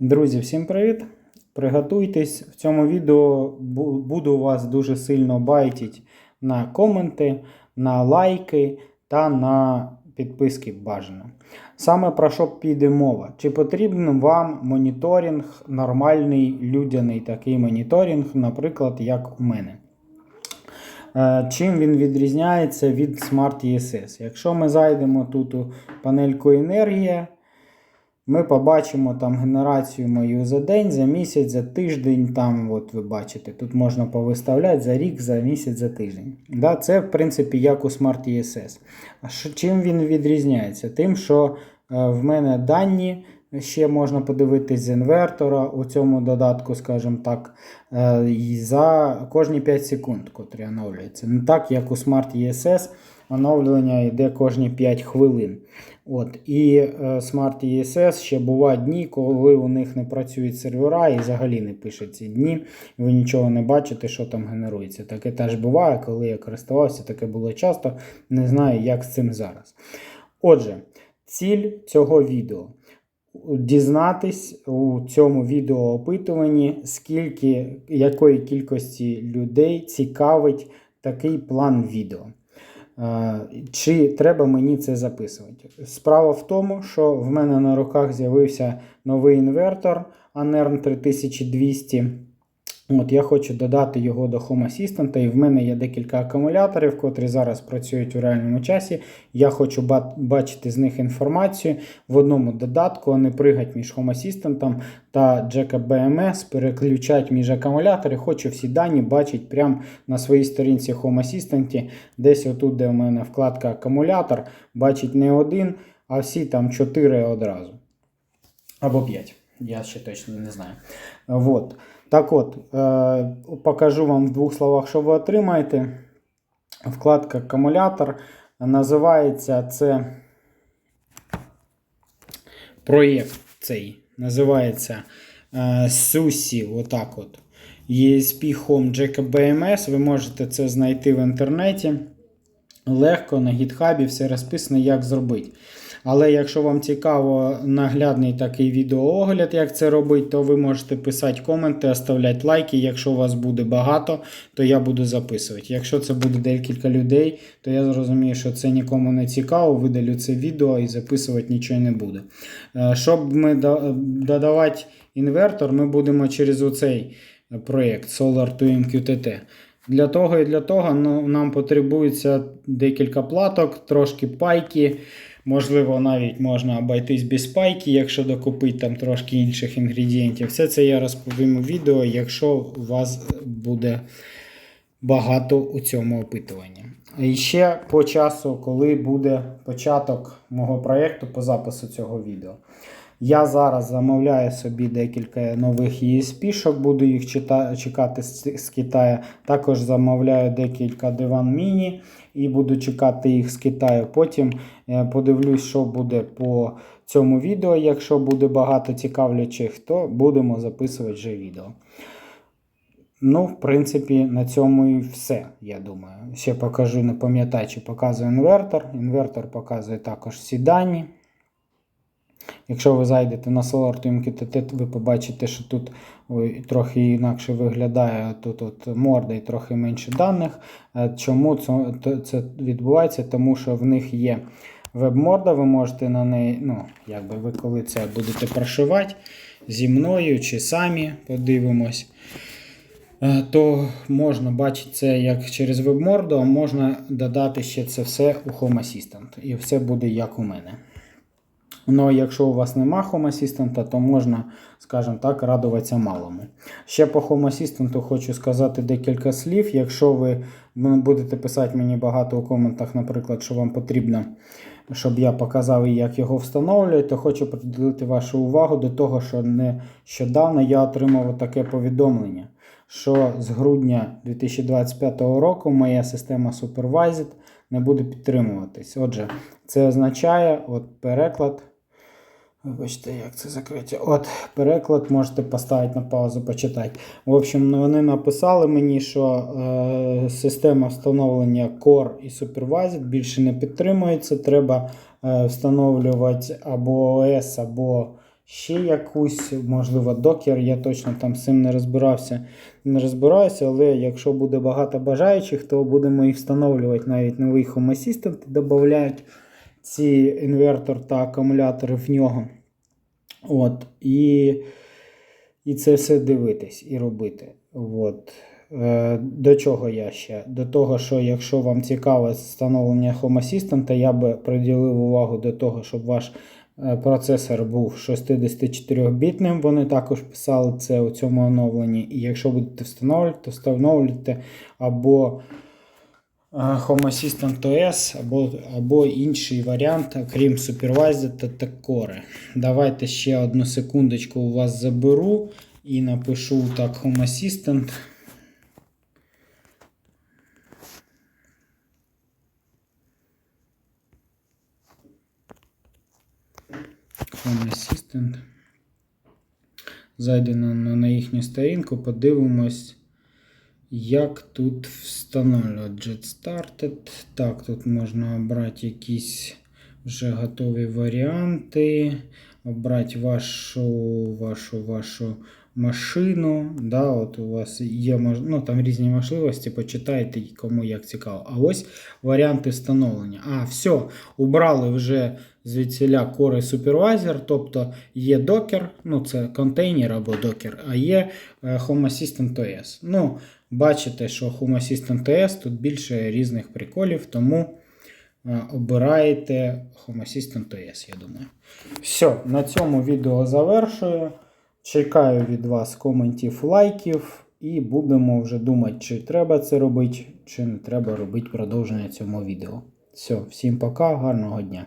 Друзі, всім привіт! Приготуйтесь, в цьому відео буду вас дуже сильно байтити на коменти, на лайки та на підписки бажано. Саме про що піде мова? Чи потрібен вам моніторинг, нормальний людяний такий моніторинг, наприклад, як у мене? Е, Чим він відрізняється від Smart ESS? Якщо ми зайдемо тут у панельку енергія, ми побачимо там генерацію мою за день, за місяць, за тиждень. Там, от ви бачите, тут можна повиставляти за рік, за місяць, за тиждень. Да, це, в принципі, як у Smart ESS. А чим він відрізняється? Тим, що е, в мене дані ще можна подивитись з інвертора у цьому додатку, скажімо так, е, за кожні 5 секунд, котрі оновлюються. Не так, як у Smart ESS, оновлення йде кожні 5 хвилин. От, і е, Smart ESS ще бувають дні, коли у них не працюють сервера і взагалі не пише ці дні. Ви нічого не бачите, що там генерується. Таке теж буває, коли я користувався, таке було часто. Не знаю, як з цим зараз. Отже, ціль цього відео. Дізнатись у цьому відеоопитуванні, скільки якої кількості людей цікавить такий план відео. Е, Чи треба мені це записувати? Справа в тому, що в мене на руках з'явився новий інвертор Anern 3200. От Я хочу додати його до Home Assistant, і в мене є декілька акумуляторів, котрі зараз працюють у реальному часі. Я хочу бачити з них інформацію в одному додатку, а не пригати між Home Assistant та Jack BMS, переключати між акумулятори. Хочу всі дані бачити прямо на своїй сторінці Home Assistant. Десь отут, де у мене вкладка акумулятор, бачить не один, а всі там чотири одразу. Або 5. Я ще точно не знаю. Вот. Так от, е, покажу вам в двох словах, що ви отримаєте. Вкладка акумулятор. Називається це проєкт цей. Називається е, SUSI. Отак от. ESP Home Jack BMS. Ви можете це знайти в інтернеті. Легко на гітхабі все розписано, як зробити. Але якщо вам цікаво наглядний такий відеоогляд, як це робити, то ви можете писати коменти, оставляти лайки. Якщо вас буде багато, то я буду записувати. Якщо це буде декілька людей, то я зрозумію, що це нікому не цікаво, видалю це відео і записувати нічого не буду. Е, Щоб ми додавати інвертор, ми будемо через оцей проєкт Solar 2 MQTT. Для того і для того ну, нам потребується декілька платок, трошки пайки. Можливо, навіть можна обойтись без пайки, якщо докупити там трошки інших інгредієнтів. Все це я розповім у відео, якщо у вас буде багато у цьому опитуванні. І ще по часу, коли буде початок мого проєкту по запису цього відео. Я зараз замовляю собі декілька нових ESP-шок, буду їх чекати з, Китаю. Також замовляю декілька диван міні і буду чекати їх з Китаю. Потім е, подивлюсь, що буде по цьому відео. Якщо буде багато цікавлячих, то будемо записувати вже відео. Ну, в принципі, на цьому і все, я думаю. Ще покажу, не пам'ятаю, чи показує інвертор. Інвертор показує також всі дані. Якщо ви зайдете на Solar ви побачите, що тут ой, трохи інакше виглядає тут от морда і трохи менше даних. Е, Чому це, це відбувається? Тому що в них є веб-морда, ви можете на неї, ну, якби ви коли це будете прошивати зі мною чи самі подивимось. Е, То можна бачити це як через веб-морду, а можна додати ще це все у Home Assistant. І все буде як у мене. Ну, якщо у вас нема Home Assistant, то можна, скажімо так, радуватися малому. Ще по Home Assistant хочу сказати декілька слів. Якщо ви будете писати мені багато у коментах, наприклад, що вам потрібно, щоб я показав, як його встановлюють, то хочу приділити вашу увагу до того, що нещодавно я отримав таке повідомлення, що з грудня 2025 року моя система Supervised не буде підтримуватись. Отже, це означає от переклад. Вибачте, як це закриття. От переклад можете поставити на паузу, почитати. В общем, вони написали мені, що е, система встановлення Core і Supervised більше не підтримується. Треба е, встановлювати або OS, або ще якусь, можливо, докер. Я точно там з цим не розбирався. Не розбираюся, але якщо буде багато бажаючих, то будемо і встановлювати навіть новий Home Assistant, додають ці інвертор та акумулятори в нього. От, і, і це все дивитись і робити. От. Е, До чого я ще? До того, що якщо вам цікаве встановлення Home Assistant, я би приділив увагу до того, щоб ваш е, процесор був 64-бітним. Вони також писали це у цьому оновленні. І якщо будете встановлювати, то встановлюйте або Home Assistant OS, або, або інший варіант, окрім Supervisor та Core. Давайте ще одну секундочку у вас заберу і напишу так Home Assistant. Home Assistant. Зайдемо на, на їхню сторінку, подивимось, як тут встановлювати Jet. Так, тут можна обрати якісь вже готові варіанти, обрати вашу, вашу, вашу машину. Да, от у вас є ну, там різні можливості, почитайте, кому як цікаво. А ось варіанти встановлення. А, все, убрали вже звідсіля Core Supervisor, тобто є докер, ну це контейнер або докер, а є е, Home Assistant OS. Ну, бачите, що Home Assistant OS тут більше різних приколів, тому е, обираєте Home Assistant OS, я думаю. Все, на цьому відео завершую. Чекаю від вас коментів, лайків, і будемо вже думати, чи треба це робити, чи не треба робити продовження цьому відео. Все, всім пока, гарного дня.